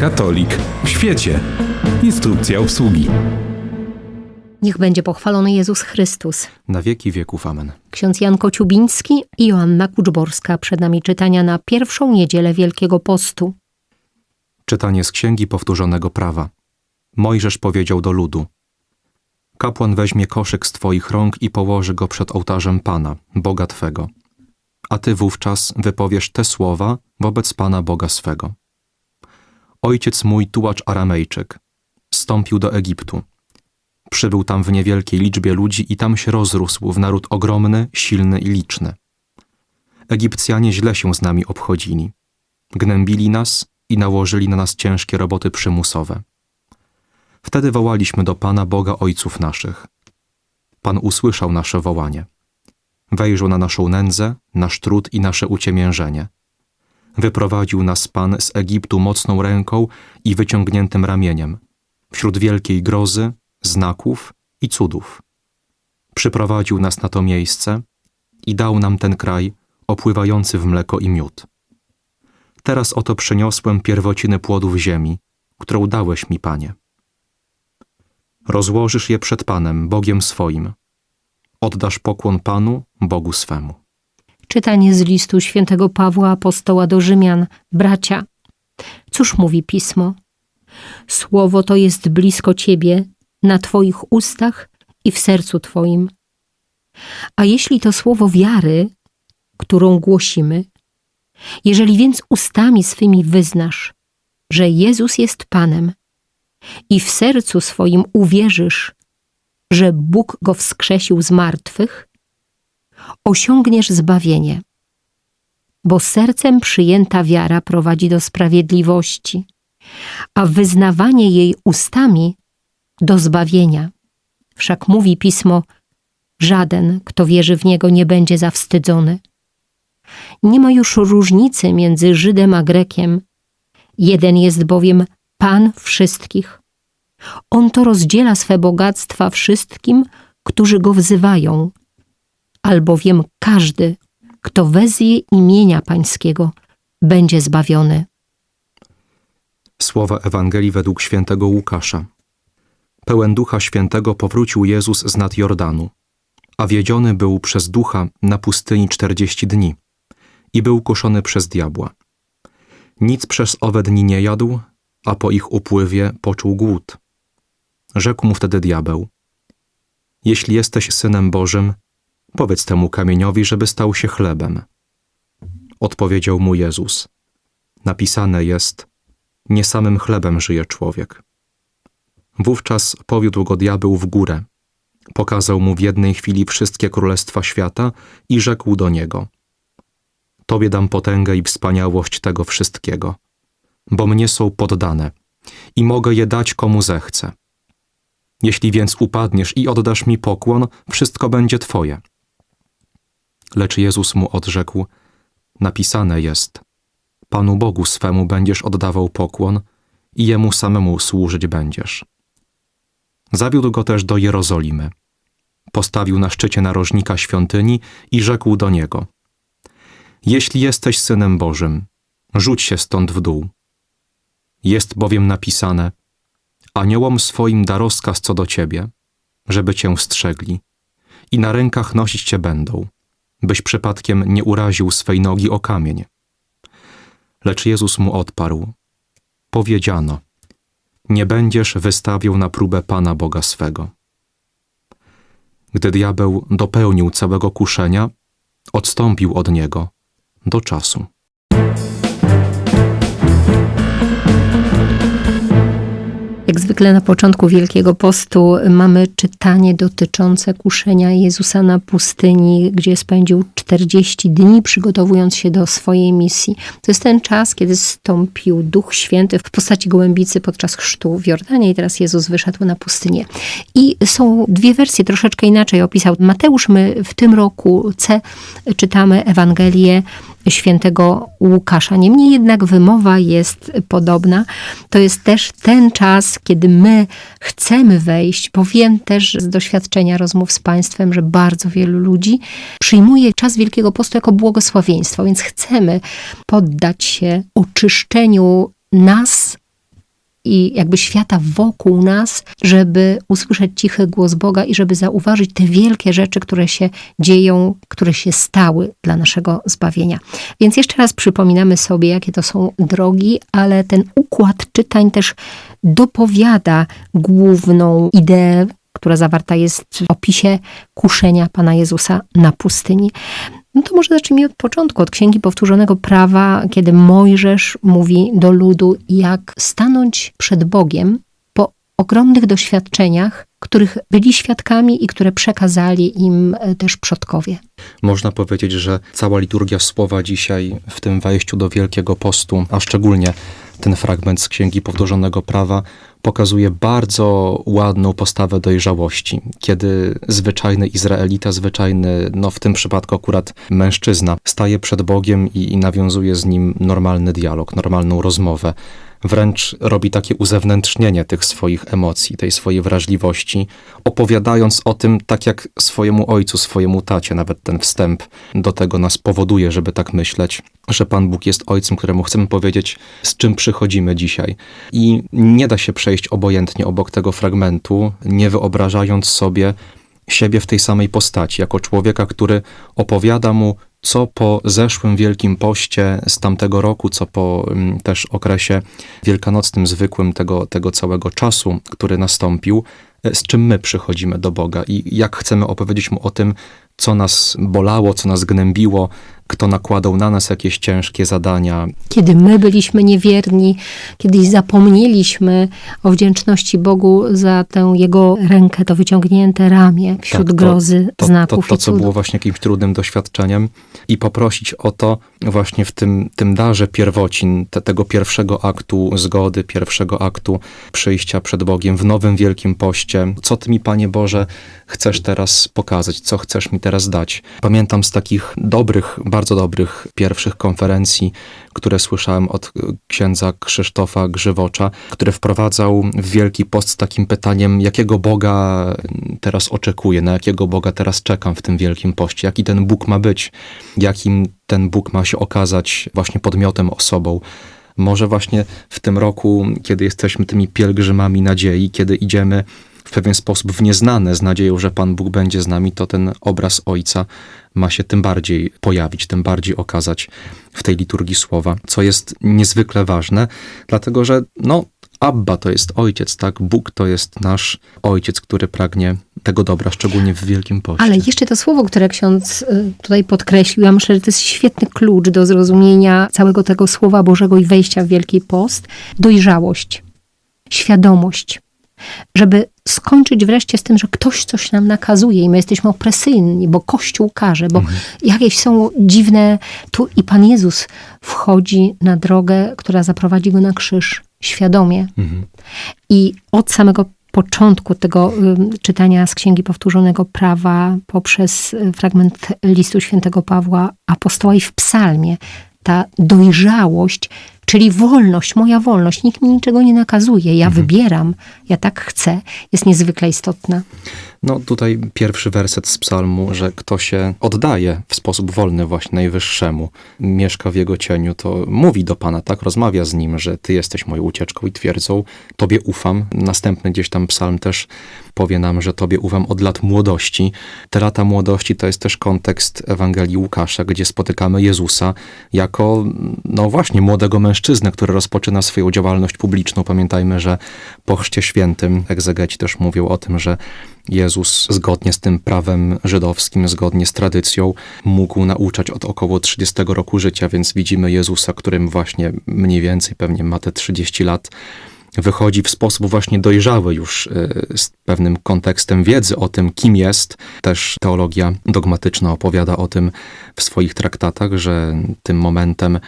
Katolik w świecie. Instrukcja obsługi. Niech będzie pochwalony Jezus Chrystus. na wieki wieków. Amen. Ksiądz Jan Kociubiński i Joanna Kuczborska. Przed nami czytania na pierwszą niedzielę Wielkiego Postu. Czytanie z Księgi Powtórzonego Prawa. Mojżesz powiedział do ludu: Kapłan weźmie koszyk z twoich rąk i położy go przed ołtarzem Pana, Boga twego. A ty wówczas wypowiesz te słowa wobec Pana Boga swego. Ojciec mój, tułacz Aramejczyk, stąpił do Egiptu. Przybył tam w niewielkiej liczbie ludzi i tam się rozrósł w naród ogromny, silny i liczny. Egipcjanie źle się z nami obchodzili. Gnębili nas i nałożyli na nas ciężkie roboty przymusowe. Wtedy wołaliśmy do Pana Boga Ojców naszych. Pan usłyszał nasze wołanie. Wejrzał na naszą nędzę, nasz trud i nasze uciemiężenie. Wyprowadził nas Pan z Egiptu mocną ręką i wyciągniętym ramieniem, wśród wielkiej grozy, znaków i cudów. Przyprowadził nas na to miejsce i dał nam ten kraj opływający w mleko i miód. Teraz oto przyniosłem pierwociny płodów ziemi, którą dałeś mi, Panie. Rozłożysz je przed Panem, Bogiem swoim. Oddasz pokłon Panu, Bogu swemu. Czytanie z listu świętego Pawła Apostoła do Rzymian. Bracia, cóż mówi Pismo? Słowo to jest blisko Ciebie, na Twoich ustach i w sercu Twoim. A jeśli to słowo wiary, którą głosimy, jeżeli więc ustami swymi wyznasz, że Jezus jest Panem i w sercu swoim uwierzysz, że Bóg go wskrzesił z martwych, osiągniesz zbawienie. Bo sercem przyjęta wiara prowadzi do sprawiedliwości, a wyznawanie jej ustami do zbawienia. Wszak mówi pismo: Żaden, kto wierzy w niego, nie będzie zawstydzony. Nie ma już różnicy między Żydem a Grekiem. Jeden jest bowiem Pan wszystkich. On to rozdziela swe bogactwa wszystkim, którzy go wzywają, albowiem każdy, kto wezwie imienia Pańskiego, będzie zbawiony. Słowa Ewangelii według świętego Łukasza. Pełen Ducha Świętego powrócił Jezus z nad Jordanu, a wiedziony był przez Ducha na pustyni czterdzieści dni i był kuszony przez diabła. Nic przez owe dni nie jadł, a po ich upływie poczuł głód. Rzekł mu wtedy diabeł: Jeśli jesteś synem Bożym, powiedz temu kamieniowi, żeby stał się chlebem. Odpowiedział mu Jezus: Napisane jest: Nie samym chlebem żyje człowiek. Wówczas powiódł go diabeł w górę. Pokazał mu w jednej chwili wszystkie królestwa świata i rzekł do niego: Tobie dam potęgę i wspaniałość tego wszystkiego, bo mnie są poddane i mogę je dać komu zechcę. Jeśli więc upadniesz i oddasz mi pokłon, wszystko będzie Twoje. Lecz Jezus mu odrzekł: Napisane jest: Panu Bogu swemu będziesz oddawał pokłon i jemu samemu służyć będziesz. Zawiódł go też do Jerozolimy. Postawił na szczycie narożnika świątyni i rzekł do niego: Jeśli jesteś synem Bożym, rzuć się stąd w dół. Jest bowiem napisane: Aniołom swoim da rozkaz co do ciebie, żeby cię strzegli, i na rękach nosić cię będą, byś przypadkiem nie uraził swej nogi o kamień. Lecz Jezus mu odparł: Powiedziano: Nie będziesz wystawiał na próbę Pana Boga swego. Gdy diabeł dopełnił całego kuszenia, odstąpił od niego do czasu. Jak zwykle na początku Wielkiego Postu mamy czytanie dotyczące kuszenia Jezusa na pustyni, gdzie spędził 40 dni przygotowując się do swojej misji. To jest ten czas, kiedy stąpił Duch Święty w postaci gołębicy podczas chrztu w Jordanie i teraz Jezus wyszedł na pustynię. I są dwie wersje, troszeczkę inaczej opisał Mateusz. My w tym roku C czytamy Ewangelię świętego Łukasza. Niemniej jednak wymowa jest podobna. To jest też ten czas, kiedy my chcemy wejść, bo wiem też z doświadczenia rozmów z Państwem, że bardzo wielu ludzi przyjmuje czas Wielkiego Postu jako błogosławieństwo, więc chcemy poddać się oczyszczeniu nas i jakby świata wokół nas, żeby usłyszeć cichy głos Boga i żeby zauważyć te wielkie rzeczy, które się dzieją, które się stały dla naszego zbawienia. Więc jeszcze raz przypominamy sobie, jakie to są drogi, ale ten układ czytań też dopowiada główną ideę która zawarta jest w opisie kuszenia Pana Jezusa na pustyni. No to może zacznijmy od początku, od Księgi Powtórzonego Prawa, kiedy Mojżesz mówi do ludu, jak stanąć przed Bogiem po ogromnych doświadczeniach, których byli świadkami i które przekazali im e, też przodkowie. Można powiedzieć, że cała liturgia słowa dzisiaj w tym wejściu do Wielkiego Postu, a szczególnie ten fragment z Księgi Powtórzonego Prawa, pokazuje bardzo ładną postawę dojrzałości, kiedy zwyczajny Izraelita, zwyczajny, no w tym przypadku akurat mężczyzna, staje przed Bogiem i, i nawiązuje z nim normalny dialog, normalną rozmowę wręcz robi takie uzewnętrznienie tych swoich emocji, tej swojej wrażliwości, opowiadając o tym tak jak swojemu ojcu, swojemu tacie. Nawet ten wstęp do tego nas powoduje, żeby tak myśleć, że Pan Bóg jest ojcem, któremu chcemy powiedzieć, z czym przychodzimy dzisiaj. I nie da się przejść obojętnie obok tego fragmentu, nie wyobrażając sobie siebie w tej samej postaci, jako człowieka, który opowiada mu co po zeszłym Wielkim Poście z tamtego roku, co po mm, też okresie wielkanocnym, zwykłym tego, tego całego czasu, który nastąpił, e, z czym my przychodzimy do Boga i jak chcemy opowiedzieć Mu o tym, co nas bolało, co nas gnębiło, kto nakładał na nas jakieś ciężkie zadania. Kiedy my byliśmy niewierni, kiedyś zapomnieliśmy o wdzięczności Bogu za tę Jego rękę, to wyciągnięte ramię wśród Tak, to- grozy, to, znaków to, to, i co było właśnie jakimś trudnym doświadczeniem i poprosić o to właśnie w tym, tym darze pierwocin, te, tego pierwszego aktu zgody, pierwszego aktu przyjścia przed Bogiem w nowym Wielkim Poście. Co Ty mi, Panie Boże, chcesz teraz pokazać? Co chcesz mi teraz dać? Pamiętam z takich dobrych, bardzo dobrych pierwszych konferencji, które słyszałem od y, księdza Krzysztofa Grzywocza, który wprowadzał w Wielki Post z takim pytaniem, jakiego Boga teraz oczekuję, na jakiego Boga teraz czekam w tym Wielkim Poście, jaki ten Bóg ma być, jakim ten Bóg ma się okazać właśnie podmiotem, osobą. Może właśnie w tym roku, kiedy jesteśmy tymi pielgrzymami nadziei, kiedy idziemy w pewien sposób w nieznane z nadzieją, że Pan Bóg będzie z nami, to ten obraz Ojca ma się tym bardziej pojawić, tym bardziej okazać w tej liturgii słowa, co jest niezwykle ważne, dlatego że no, Abba to jest ojciec, tak? Bóg to jest nasz ojciec, który pragnie tego dobra, szczególnie w Wielkim Poście. Ale jeszcze to słowo, które ksiądz y, tutaj podkreślił, ja myślę, że to jest świetny klucz do zrozumienia całego tego Słowa Bożego i wejścia w Wielki Post. Dojrzałość, świadomość, żeby skończyć wreszcie z tym, że ktoś coś nam nakazuje i my jesteśmy opresyjni, bo Kościół każe, bo jakieś są dziwne... Tu i Pan Jezus wchodzi na drogę, która zaprowadzi go na krzyż świadomie. Mhm. I od samego początku tego czytania z Księgi Powtórzonego Prawa poprzez y, fragment listu świętego Pawła apostoła i w psalmie ta dojrzałość, czyli wolność, moja wolność, nikt mi niczego nie nakazuje, ja wybieram, ja tak chcę, jest niezwykle istotna. No tutaj pierwszy werset z psalmu, że kto się oddaje w sposób wolny właśnie Najwyższemu, mieszka w Jego cieniu, to mówi do Pana, tak, rozmawia z Nim, że Ty jesteś moją ucieczką i twierdzą, Tobie ufam. Następny gdzieś tam psalm też powie nam, że Tobie ufam od lat młodości. Te lata młodości to jest też kontekst Ewangelii Łukasza, gdzie spotykamy Jezusa jako, no właśnie, młodego mężczyznę, który rozpoczyna swoją działalność publiczną. Pamiętajmy, że po Chrzcie Świętym egzegeci też mówią o tym, że Jezus zgodnie z tym prawem żydowskim, zgodnie z tradycją, mógł nauczać od około 30 roku życia, więc widzimy Jezusa, którym właśnie mniej więcej pewnie ma te 30 lat, wychodzi w sposób właśnie dojrzały już y, z pewnym kontekstem wiedzy o tym, kim jest. Też teologia dogmatyczna opowiada o tym w swoich traktatach, że tym momentem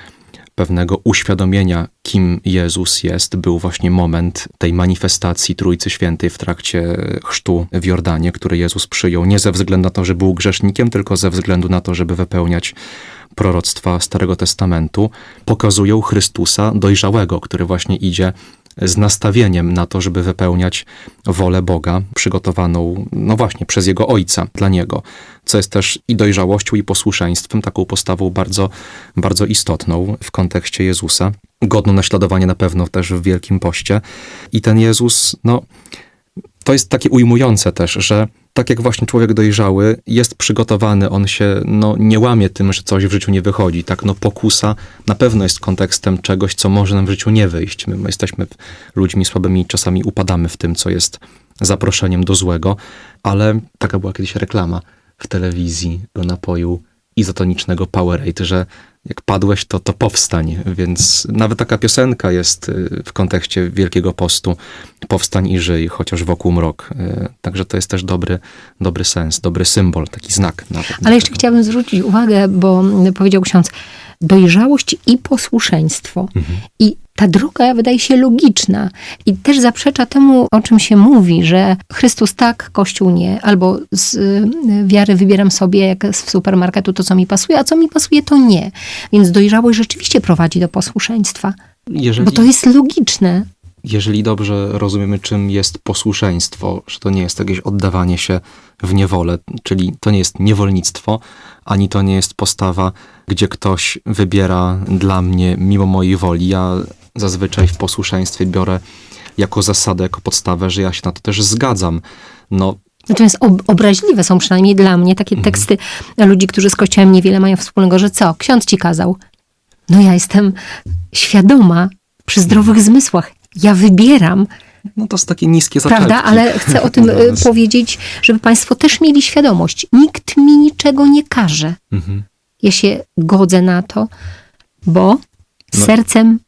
pewnego uświadomienia, kim Jezus jest, był właśnie moment tej manifestacji Trójcy Świętej w trakcie chrztu w Jordanie, który Jezus przyjął nie ze względu na to, że był grzesznikiem, tylko ze względu na to, żeby wypełniać proroctwa Starego Testamentu. Pokazują Chrystusa dojrzałego, który właśnie idzie z nastawieniem na to, żeby wypełniać wolę Boga, przygotowaną, no właśnie, przez Jego Ojca dla Niego, co jest też i dojrzałością, i posłuszeństwem, taką postawą bardzo, bardzo istotną w kontekście Jezusa. godną naśladowania na pewno też w Wielkim Poście. I ten Jezus, no, to jest takie ujmujące też, że tak jak właśnie człowiek dojrzały jest przygotowany, on się no, nie łamie tym, że coś w życiu nie wychodzi. Tak, no pokusa na pewno jest kontekstem czegoś, co może nam w życiu nie wyjść. My, my jesteśmy ludźmi słabymi czasami upadamy w tym, co jest zaproszeniem do złego, ale taka była kiedyś reklama w telewizji do napoju izotonicznego Powerade, że jak padłeś, to, to powstań. Więc nawet taka piosenka jest y, w kontekście Wielkiego Postu. Powstań i żyj, chociaż wokół mrok. Y, Także to jest też dobry, dobry sens, dobry symbol, taki znak. Nawet Ale jeszcze tego. chciałabym zwrócić uwagę, bo powiedział ksiądz, dojrzałość i posłuszeństwo. I ta droga wydaje się logiczna i też zaprzecza temu, o czym się mówi, że Chrystus tak, Kościół nie, albo z y, wiary wybieram sobie, jak z supermarketu, to co mi pasuje, a co mi pasuje, to nie. Więc dojrzałość rzeczywiście prowadzi do posłuszeństwa, Jeżeli, bo to jest logiczne. jeżeli dobrze rozumiemy, czym jest posłuszeństwo, że to nie jest jakieś oddawanie się w niewolę, czyli to nie jest niewolnictwo, ani to nie jest postawa, gdzie ktoś wybiera dla mnie mimo mojej woli. Ja zazwyczaj w posłuszeństwie biorę jako zasadę, jako podstawę, że ja się na to też zgadzam. No, Natomiast ob- obraźliwe są przynajmniej dla mnie takie teksty ludzi, którzy z Kościołem niewiele mają wspólnego, że co, ksiądz ci kazał. No ja jestem świadoma przy zdrowych zmysłach. Ja wybieram, no to jest takie niskie zaczepki. prawda? Ale chcę o tym nas. powiedzieć, żeby Państwo też mieli świadomość. Nikt mi niczego nie każe. Mhm. Ja się godzę na to, bo No. sercem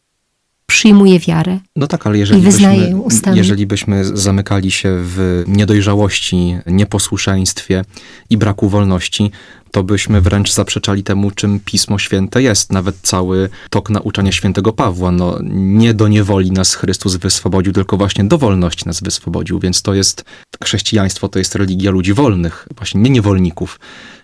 przyjmuję wiarę. No tak, ale jeżeli I wyznaje byśmy, jeżeli byśmy zamykali się w niedojrzałości, nieposłuszeństwie i braku wolności, to byśmy wręcz zaprzeczali temu, czym Pismo Święte jest. Nawet cały tok nauczania świętego Pawła. No, nie do niewoli nas Chrystus wyswobodził, tylko właśnie do wolności nas wyswobodził. Więc to jest, chrześcijaństwo to jest religia ludzi wolnych, właśnie nie niewolników.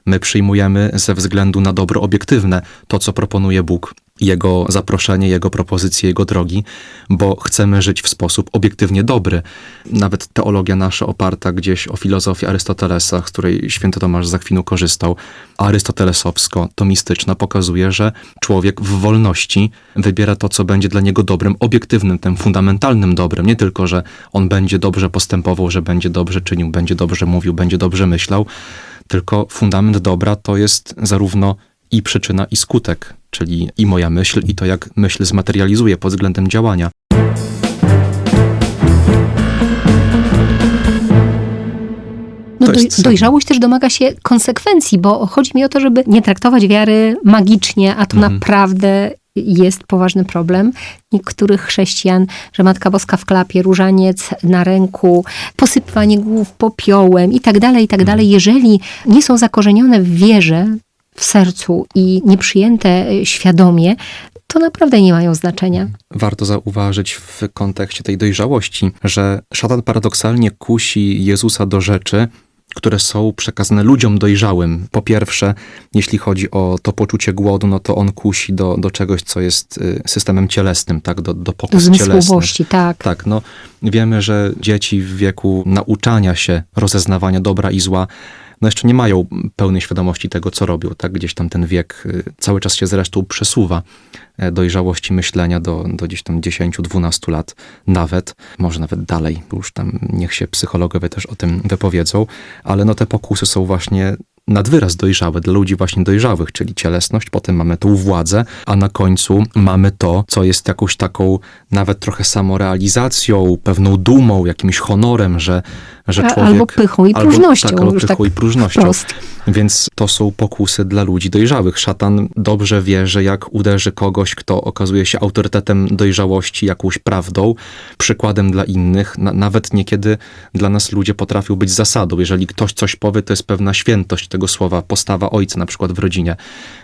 My przyjmujemy ze względu na dobro obiektywne to, co proponuje Bóg, Jego zaproszenie, Jego propozycje, Jego drogi, bo chcemy żyć w sposób obiektywnie dobry. Nawet teologia nasza oparta gdzieś o filozofię Arystotelesa, z której święty Tomasz z Akwinu korzystał, arystotelesowsko, to mistyczna, pokazuje, że człowiek w wolności wybiera to, co będzie dla niego dobrem obiektywnym, tym fundamentalnym dobrem. Nie tylko, że on będzie dobrze postępował, że będzie dobrze czynił, będzie dobrze mówił, będzie dobrze myślał, tylko fundament dobra to jest zarówno i przyczyna, i skutek, czyli i moja myśl, i to, jak myśl zmaterializuje pod względem działania. No doj, dojrzałość też domaga się konsekwencji, bo chodzi mi o to, żeby nie traktować wiary magicznie, a to Mhm. naprawdę jest poważny problem niektórych chrześcijan, że Matka Boska w klapie, różaniec na ręku, posypywanie głów popiołem i tak dalej, i tak dalej. Mhm. Jeżeli nie są zakorzenione w wierze, w sercu i nieprzyjęte e, świadomie, to naprawdę nie mają znaczenia. Warto zauważyć w kontekście tej dojrzałości, że szatan paradoksalnie kusi Jezusa do rzeczy, które są przekazane ludziom dojrzałym. Po pierwsze, jeśli chodzi o to poczucie głodu, no to on kusi do, do czegoś, co jest y, systemem cielesnym, tak, do, do Do pokus cielesnych. zmysłowości, tak. Tak, no wiemy, że dzieci w wieku nauczania się rozeznawania dobra i zła, no jeszcze nie mają pełnej świadomości tego, co robią, tak? Gdzieś tam ten wiek y, cały czas się zresztą przesuwa e, dojrzałości myślenia do, do gdzieś tam 10-12 lat nawet, może nawet dalej, już tam niech się psychologowie też o tym wypowiedzą, ale no te pokusy są właśnie nad wyraz dojrzałe, dla ludzi właśnie dojrzałych, czyli cielesność, potem mamy tą władzę, a na końcu mamy to, co jest jakąś taką nawet trochę samorealizacją, pewną dumą, jakimś honorem, że, że człowiek... albo pychą i próżnością, Tak, albo już pychą tak i próżnością. wprost. Więc to są pokusy dla ludzi dojrzałych. Szatan dobrze wie, że jak uderzy kogoś, kto okazuje się autorytetem dojrzałości, jakąś prawdą, przykładem dla innych, na, nawet niekiedy dla nas ludzie potrafią być zasadą. Jeżeli ktoś coś powie, to jest pewna świętość tego słowa, postawa ojca na przykład w rodzinie.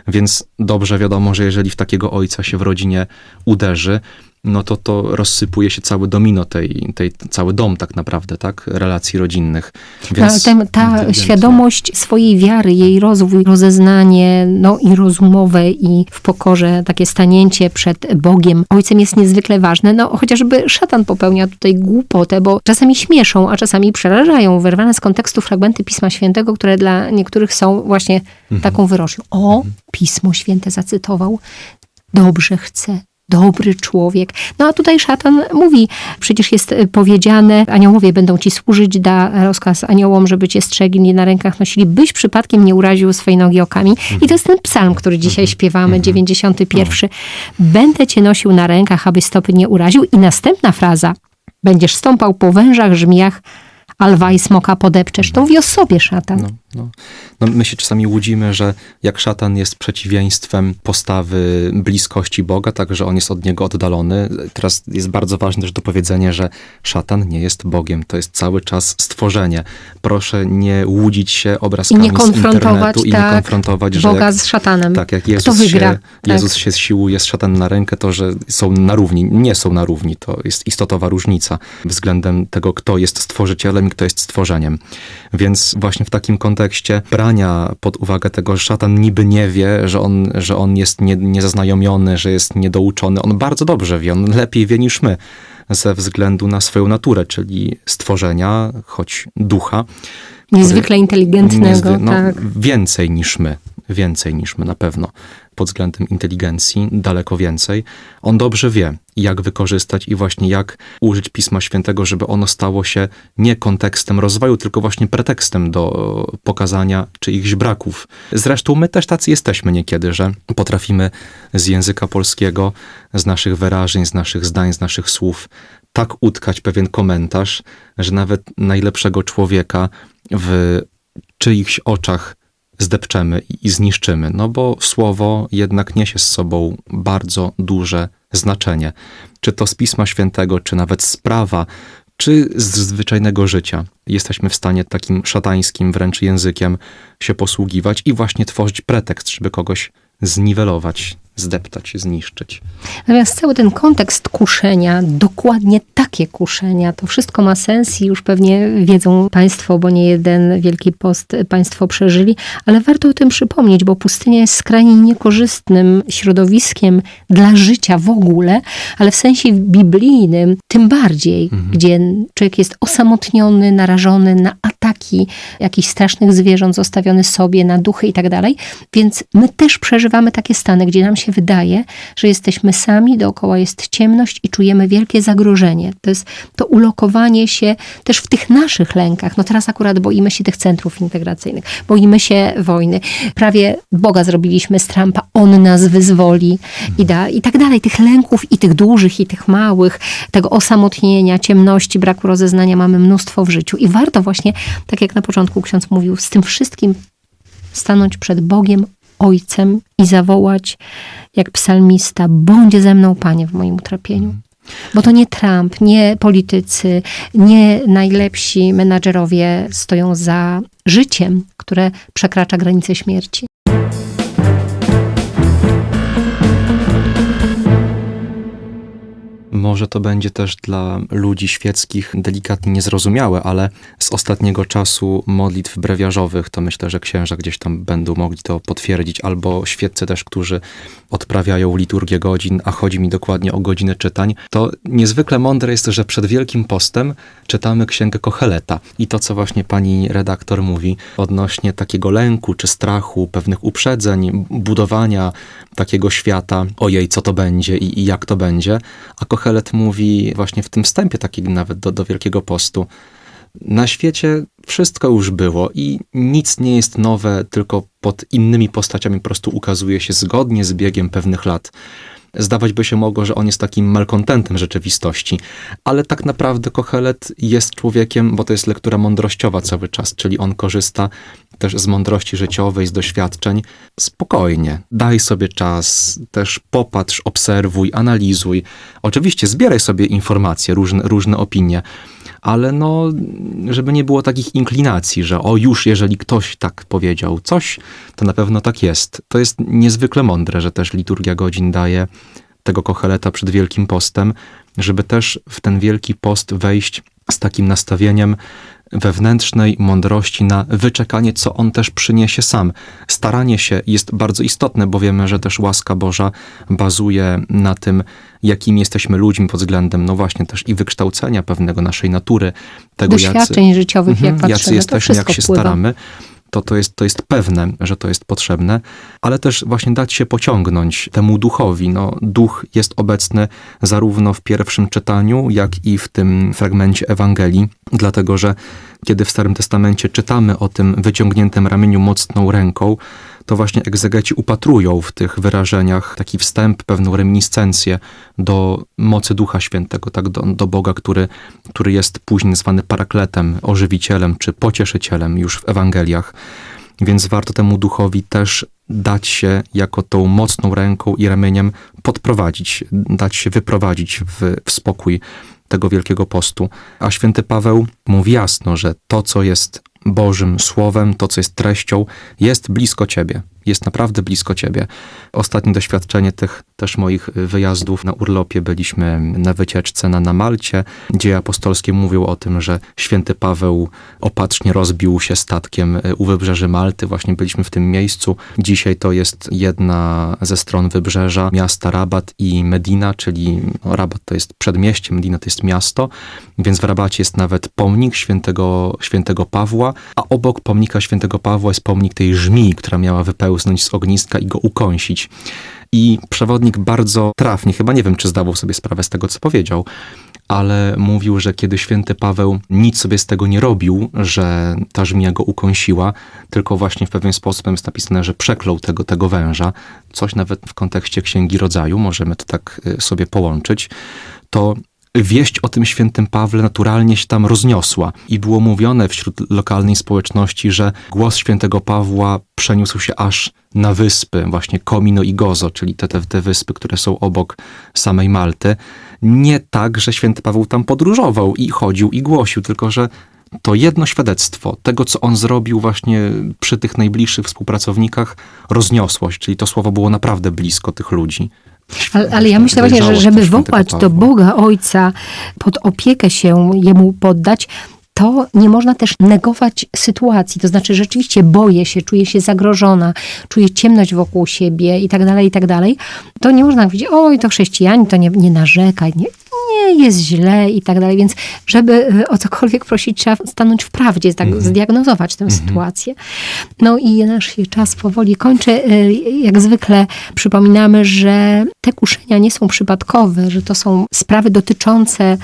Więc dobrze wiadomo, że jeżeli w takiego ojca się w rodzinie uderzy, no to to rozsypuje się cały domino tej, tej cały dom tak naprawdę, tak? Relacji rodzinnych. Więc, ta, ta, ta więc- świadomość swojej wiary, jej rozwój, rozeznanie, no i rozumowe i w pokorze takie stanięcie przed Bogiem, Ojcem jest niezwykle ważne. No chociażby szatan popełnia tutaj głupotę, bo czasami śmieszą, a czasami przerażają. Wyrwane z kontekstu fragmenty Pisma Świętego, które dla niektórych są właśnie taką wyrocznią. O, Pismo Święte zacytował. Dobrze chcę, dobry człowiek. No a tutaj szatan mówi, przecież jest y, powiedziane, aniołowie będą ci służyć, da rozkaz aniołom, żeby cię strzegli, na rękach nosili, byś przypadkiem nie uraził swojej nogi okami. I to jest ten psalm, który dzisiaj śpiewamy, 91. Będę cię nosił na rękach, aby stopy nie uraził. I następna fraza, będziesz stąpał po wężach, żmijach, a lwa i smoka podepczesz. To mówi o sobie szatan. No, no. No, my się czasami łudzimy, że jak szatan jest przeciwieństwem postawy bliskości Boga, tak że on jest od niego oddalony. Teraz jest bardzo ważne też dopowiedzenie, że szatan nie jest Bogiem. To jest cały czas stworzenie. Proszę nie łudzić się obrazkami I nie konfrontować, z internetu i nie tak, konfrontować, Boga jak, z szatanem. tak, jak Kto Jezus, wygra? się, Tak. Jezus się siłuje z szatan na rękę, to że są na równi. Nie są na równi. To jest istotowa różnica względem tego, kto jest stworzycielem i kto jest stworzeniem. Więc właśnie w takim kontekście brania pod uwagę tego, że szatan niby nie wie, że on, że on jest nie, niezaznajomiony, że jest niedouczony. On bardzo dobrze wie, on lepiej wie niż my ze względu na swoją naturę, czyli stworzenia, choć ducha. Niezwykle inteligentnego, Niezwy- no, tak. Więcej niż my, więcej niż my na pewno. Pod względem inteligencji, daleko więcej. On dobrze wie, jak wykorzystać i właśnie jak użyć Pisma Świętego, żeby ono stało się nie kontekstem rozwoju, tylko właśnie pretekstem do pokazania czyichś braków. Zresztą my też tacy jesteśmy niekiedy, że potrafimy z języka polskiego, z naszych wyrażeń, z naszych zdań, z naszych słów tak utkać pewien komentarz, że nawet najlepszego człowieka w czyichś oczach zdepczemy i- zniszczymy, no bo słowo jednak niesie z sobą bardzo duże znaczenie. Czy to z Pisma Świętego, czy nawet z prawa, czy z zwyczajnego życia. Jesteśmy w stanie takim szatańskim wręcz językiem się posługiwać i właśnie tworzyć pretekst, żeby kogoś zniwelować, zdeptać, zniszczyć. Natomiast cały ten kontekst kuszenia, dokładnie takie kuszenia, to wszystko ma sens i już pewnie wiedzą Państwo, bo nie jeden Wielki Post Państwo przeżyli, ale warto o tym przypomnieć, bo pustynia jest skrajnie niekorzystnym środowiskiem dla życia w ogóle, ale w sensie biblijnym tym bardziej, gdzie człowiek jest osamotniony, narażony na ataki jakichś strasznych zwierząt, zostawiony sobie, na duchy i tak dalej. Więc my też przeżywamy takie stany, gdzie nam się wydaje, że jesteśmy sami, dookoła jest ciemność i czujemy wielkie zagrożenie. To jest to ulokowanie się też w tych naszych lękach. No teraz akurat boimy się tych centrów integracyjnych, boimy się wojny. Prawie Boga zrobiliśmy z Trumpa, On nas wyzwoli i, da, i tak dalej. Tych lęków i tych dużych, i tych małych, tego osamotnienia, ciemności, braku rozeznania mamy mnóstwo w życiu. I warto właśnie, tak jak na początku ksiądz mówił, z tym wszystkim stanąć przed Bogiem, Ojcem i zawołać, jak psalmista, bądź ze mną, Panie, w moim utrapieniu. Bo to nie Trump, nie politycy, nie najlepsi menadżerowie stoją za życiem, które przekracza granice śmierci. Może to będzie też dla ludzi świeckich delikatnie niezrozumiałe, ale z ostatniego czasu modlitw brewiarzowych, to myślę, że księża gdzieś tam będą mogli to potwierdzić, albo świeccy też, którzy odprawiają liturgię godzin, a chodzi mi dokładnie o godziny czytań, to niezwykle mądre jest, że przed Wielkim Postem czytamy księgę Kocheleta. I to, co właśnie pani redaktor mówi odnośnie takiego lęku czy strachu, pewnych uprzedzeń, budowania takiego świata, ojej, co to będzie i, i jak to będzie, a Kochelet mówi właśnie w tym wstępie takim nawet do, do Wielkiego Postu, na świecie wszystko już było i nic nie jest nowe, tylko pod innymi postaciami po prostu ukazuje się zgodnie z biegiem pewnych lat. Zdawać by się mogło, że on jest takim malkontentem rzeczywistości, ale tak naprawdę Kochelet jest człowiekiem, bo to jest lektura mądrościowa cały czas, czyli on korzysta też z mądrości życiowej, z doświadczeń. Spokojnie, daj sobie czas, też popatrz, obserwuj, analizuj. Oczywiście zbieraj sobie informacje, różne, różne opinie, ale no, żeby nie było takich inklinacji, że o już, jeżeli ktoś tak powiedział coś, to na pewno tak jest. To jest niezwykle mądre, że też liturgia godzin daje tego kocheleta przed Wielkim Postem, żeby też w ten Wielki Post wejść z takim nastawieniem wewnętrznej mądrości na wyczekanie, co on też przyniesie sam. Staranie się jest bardzo istotne, bo wiemy, że też łaska Boża bazuje na tym, jakimi jesteśmy ludźmi pod względem, no właśnie też i wykształcenia pewnego naszej natury, tego Doświadczeń życiowych, jak Mhm, patrzymy, jacy jesteśmy, jak się wpływa. staramy. To, to, jest, to jest pewne, że to jest potrzebne, ale też właśnie dać się pociągnąć temu duchowi. No, duch jest obecny zarówno w pierwszym czytaniu, jak i w tym fragmencie Ewangelii, dlatego że kiedy w Starym Testamencie czytamy o tym wyciągniętym ramieniu mocną ręką, to właśnie egzegeci upatrują w tych wyrażeniach taki wstęp, pewną reminiscencję do mocy Ducha Świętego, tak, do, do Boga, który, który jest później nazwany parakletem, ożywicielem czy pocieszycielem już w Ewangeliach. Więc warto temu duchowi też dać się jako tą mocną ręką i ramieniem podprowadzić, dać się wyprowadzić w, w spokój tego wielkiego postu. A święty Paweł mówi jasno, że to, co jest Bożym Słowem, to, co jest treścią, jest blisko Ciebie. Jest naprawdę blisko Ciebie. Ostatnie doświadczenie tych też moich wyjazdów na urlopie byliśmy na wycieczce na, na Malcie. Dzieje apostolskie mówią o tym, że święty Paweł opatrznie rozbił się statkiem u wybrzeży Malty. Właśnie byliśmy w tym miejscu. Dzisiaj to jest jedna ze stron wybrzeża miasta Rabat i Medina, czyli no, Rabat to jest przedmieście, Medina to jest miasto, więc w Rabacie jest nawet pomnik świętego, świętego Pawła, a obok pomnika świętego Pawła jest pomnik tej żmii, która miała wypełznąć z ogniska i go ukąsić. I przewodnik bardzo trafnie, chyba nie wiem, czy zdawał sobie sprawę z tego, co powiedział, ale mówił, że kiedy święty Paweł nic sobie z tego nie robił, że ta żmija go ukąsiła, tylko właśnie w pewien sposób jest napisane, że przeklął tego, tego węża, coś nawet w kontekście Księgi Rodzaju, możemy to tak y, sobie połączyć, to wieść o tym świętym Pawle naturalnie się tam rozniosła i było mówione wśród lokalnej społeczności, że głos świętego Pawła przeniósł się aż na wyspy, właśnie Komino i Gozo, czyli te, te, te wyspy, które są obok samej Malty. Nie tak, że święty Paweł tam podróżował i chodził i głosił, tylko że to jedno świadectwo tego, co on zrobił właśnie przy tych najbliższych współpracownikach, rozniosłość, czyli to słowo było naprawdę blisko tych ludzi. Ale, ale ja myślę właśnie, że żeby wołać do. Boga Ojca, pod opiekę się Jemu poddać, to nie można też negować sytuacji. To znaczy, rzeczywiście boję się, czuję się zagrożona, czuję ciemność wokół siebie i tak dalej, i tak dalej. To nie można powiedzieć, oj, to chrześcijanin, to nie, nie narzekaj, nie, nie jest źle i tak dalej. Więc żeby y, o cokolwiek prosić, trzeba stanąć w prawdzie, tak zdiagnozować tę sytuację. No i nasz się czas powoli kończy. Y, Jak zwykle przypominamy, że te kuszenia nie są przypadkowe, że to są sprawy dotyczące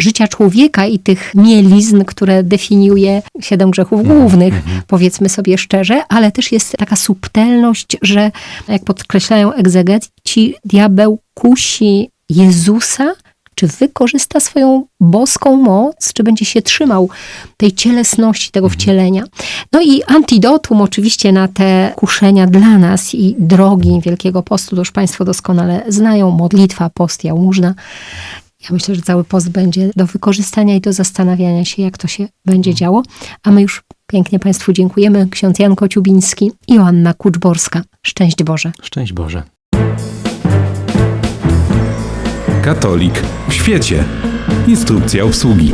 życia człowieka i tych mielizn, które definiuje siedem grzechów głównych, powiedzmy sobie szczerze, ale też jest taka subtelność, że jak podkreślają egzegeci, diabeł kusi Jezusa, czy wykorzysta swoją boską moc, czy będzie się trzymał tej cielesności, tego wcielenia. No i antidotum oczywiście na te kuszenia dla nas i drogi Wielkiego Postu, to już Państwo doskonale znają, modlitwa, post, jałmużna. Ja myślę, że cały post będzie do wykorzystania i do zastanawiania się, jak to się będzie działo. A my już pięknie Państwu dziękujemy. Ksiądz Jan Kociubiński i Joanna Kuczborska. Szczęść Boże. Szczęść Boże. Katolik w świecie. Instrukcja obsługi.